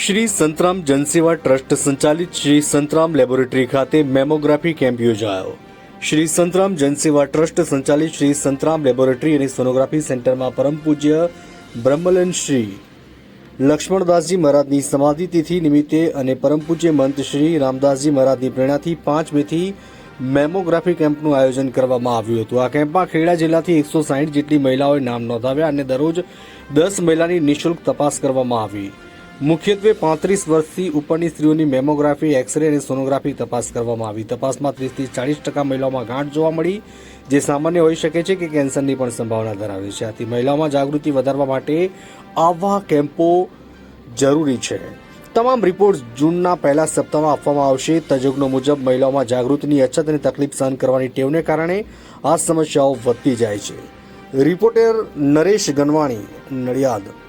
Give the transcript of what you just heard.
Shri Santram જનસેવા trust સંચાલિત Shri Santram laboratory ખાતે mammography camp યોજાયો. શ્રી સંતરામ જનસેવા ટ્રસ્ટ સંચાલિત શ્રી સંતરામ લેબોરેટરી અને સોનોગ્રાફી સેન્ટરમાં પરમ પૂજ્ય બ્રહ્મલન શ્રી લક્ષ્મણદાસજી મહારાજની સમાધિ તિથિ નિમિત્તે અને પરમ પૂજ્ય મંત શ્રી રામદાસજી મહારાજની પ્રેરણાથી પાંચ મેથી મેમોગ્રાફી કેમ્પનું આયોજન કરવામાં આવ્યું હતું. આ કેમ્પમાં ખેડા જિલ્લાથી એકસો સાહીઠ જેટલી મહિલાઓએ નામ નોંધાવ્યા અને દરરોજ દસ મહિલાની નિઃશુલ્ક તપાસ કરવામાં આવી. મુખ્યત્વે પાંત્રીસ વર્ષથી ઉપરની સ્ત્રીઓની મેમોગ્રાફી, એક્સરે અને સોનોગ્રાફી તપાસ કરવામાં આવી. તપાસમાં ત્રીસથી ચાળીસ ટકા મહિલાઓમાં ગાંઠ જોવા મળી, જે સામાન્ય હોઈ શકે છે કે કેન્સરની પણ સંભાવના ધરાવે છે. આથી મહિલાઓમાં જાગૃતિ વધારવા માટે આવા કેમ્પો જરૂરી છે. તમામ રિપોર્ટ જૂનના પહેલા સપ્તાહમાં આપવામાં આવશે. તજજ્ઞો મુજબ મહિલાઓમાં જાગૃતિની અછત અને તકલીફ સહન કરવાની ટેવને કારણે આ સમસ્યાઓ વધતી જાય છે. રિપોર્ટર નરેશ ગનવાણી, નડિયાદ.